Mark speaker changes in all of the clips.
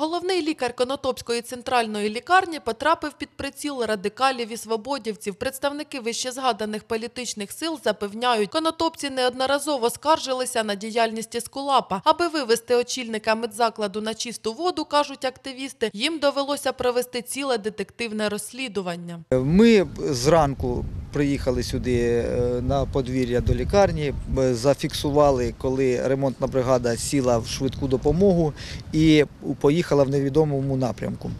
Speaker 1: Головний лікар Конотопської центральної лікарні потрапив під приціл радикалів і свободівців. Представники вищезгаданих політичних сил запевняють, конотопці неодноразово скаржилися на діяльність Ескулапа. Аби вивести очільника медзакладу на чисту воду, кажуть активісти, їм довелося провести ціле детективне розслідування.
Speaker 2: Ми зранку приїхали сюди е, на подвір'я до лікарні, зафіксували, коли ремонтна бригада сіла в швидку допомогу і поїхала в невідомому напрямку.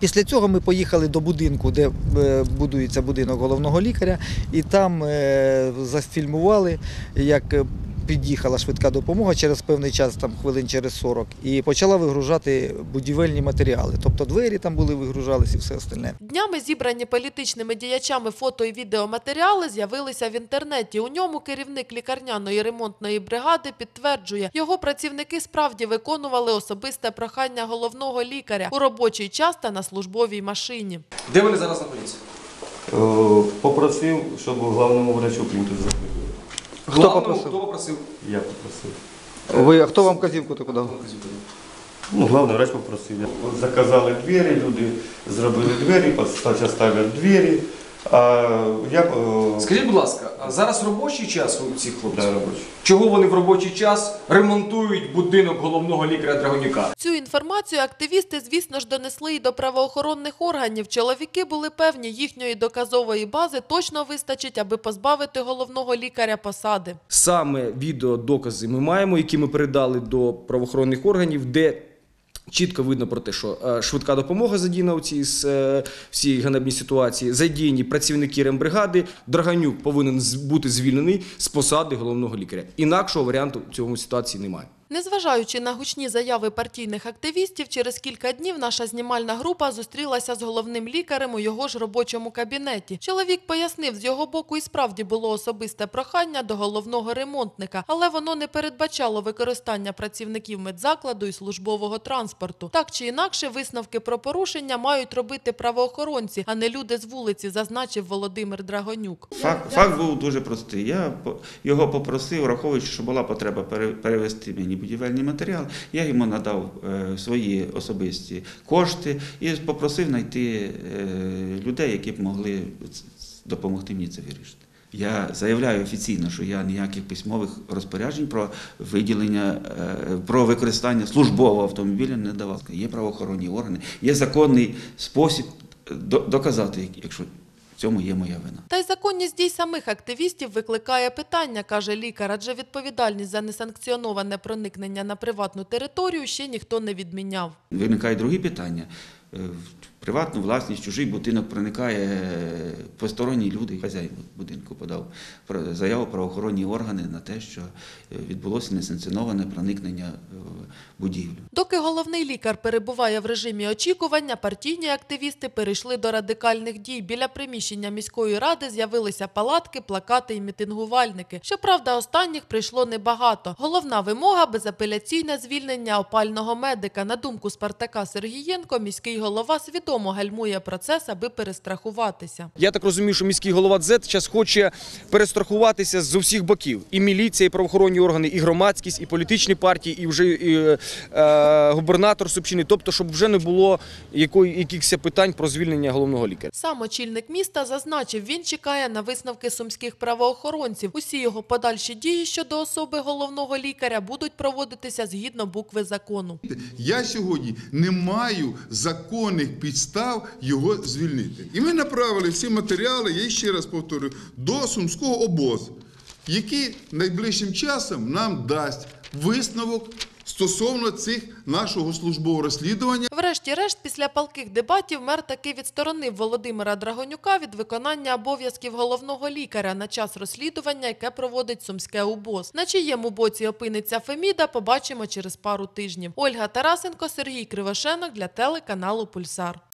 Speaker 2: Після цього ми поїхали до будинку, де е, будується будинок головного лікаря, і там е, зафільмували, як е, під'їхала швидка допомога через певний час, там хвилин через 40, і почала вигружати будівельні матеріали. Тобто двері там були вигружалися і все остальне.
Speaker 1: Днями зібрані політичними діячами фото і відеоматеріали з'явилися в інтернеті. У ньому керівник лікарняної ремонтної бригади підтверджує, його працівники справді виконували особисте прохання головного лікаря у робочий час та на службовій машині.
Speaker 3: Де вони зараз знаходяться?
Speaker 4: Е, Попросив, щоб главному врачу плінтус закрили.
Speaker 2: Хто
Speaker 3: Главному,
Speaker 2: попросив?
Speaker 3: Хто попросив?
Speaker 4: Я попросив.
Speaker 2: Ви хто вам казівку таку дав?
Speaker 4: Ну, главний врач попросив. От Заказали двері, люди зробили двері, зараз ставлять двері. Я е,
Speaker 3: Скажіть, будь ласка, а зараз робочий час у цих хлопців?
Speaker 4: да, робочий.
Speaker 3: Чого вони в робочий час ремонтують будинок головного лікаря Драгонюка?
Speaker 1: Цю інформацію активісти, звісно ж, донесли і до правоохоронних органів. Чоловіки були певні, їхньої доказової бази точно вистачить, аби позбавити головного лікаря посади.
Speaker 5: Саме відеодокази ми маємо, які ми передали до правоохоронних органів, де чітко видно про те, що е, швидка допомога задіяна у цій е, всій ганебній ситуації, задіяні працівники рембригади. Драганюк повинен бути звільнений з посади головного лікаря. Інакшого варіанту в цьому ситуації немає.
Speaker 1: Незважаючи на гучні заяви партійних активістів, через кілька днів наша знімальна група зустрілася з головним лікарем у його ж робочому кабінеті. Чоловік пояснив, з його боку і справді було особисте прохання до головного ремонтника, але воно не передбачало використання працівників медзакладу і службового транспорту. Так чи інакше, висновки про порушення мають робити правоохоронці, а не люди з вулиці, зазначив Володимир Драгонюк.
Speaker 6: Факт, факт був дуже простий. Я його попросив, враховуючи, що була потреба перевести мені будівельний матеріал, я йому надав е, свої особисті кошти і попросив знайти е, людей, які б могли допомогти мені це вирішити. Я заявляю офіційно, що я ніяких письмових розпоряджень про виділення, е, про використання службового автомобіля не давав. Є правоохоронні органи, є законний спосіб доказати, якщо в цьому є моя вина.
Speaker 1: Та й законність дій самих активістів викликає питання, каже лікар, адже відповідальність за несанкціоноване проникнення на приватну територію ще ніхто не відміняв.
Speaker 6: Виникають другі питання. Е, приватну власність, чужий будинок проникає е, посторонні люди. Хазяїн будинку подав заяву про охоронні органи на те, що е, відбулося несанкціоноване проникнення в будівлю.
Speaker 1: Доки головний лікар перебуває в режимі очікування, партійні активісти перейшли до радикальних дій. Біля приміщення міської ради з'явилися палатки, плакати і мітингувальники. Щоправда, останніх прийшло небагато. Головна вимога безапеляційне звільнення опального медика. На думку Спартака Сергієнко, міський голова свідомо гальмує процес, аби перестрахуватися.
Speaker 5: Я так розумію, що міський голова ДЗЕТ зараз хоче перестрахуватися з усіх боків. І міліція, і правоохоронні органи, і громадськість, і політичні партії, і вже і, е, е, губернатор Субчини. Тобто, щоб вже не було якої, якихось питань про звільнення головного лікаря.
Speaker 1: Сам очільник міста зазначив, він чекає на висновки сумських правоохоронців. Усі його подальші дії щодо особи головного лікаря будуть проводитися згідно букви закону.
Speaker 7: Я сьогодні не маю законних підстав його звільнити. І ми направили всі матеріали, я ще раз повторюю, до Сумського обозу, який найближчим часом нам дасть висновок стосовно цих нашого службового розслідування.
Speaker 1: Врешті-решт, після палких дебатів мер таки відсторонив Володимира Драгонюка від виконання обов'язків головного лікаря на час розслідування, яке проводить сумське УБОЗ. На чиєму боці опиниться Феміда, побачимо через пару тижнів. Ольга Тарасенко, Сергій Кривошенок для телеканалу Пульсар.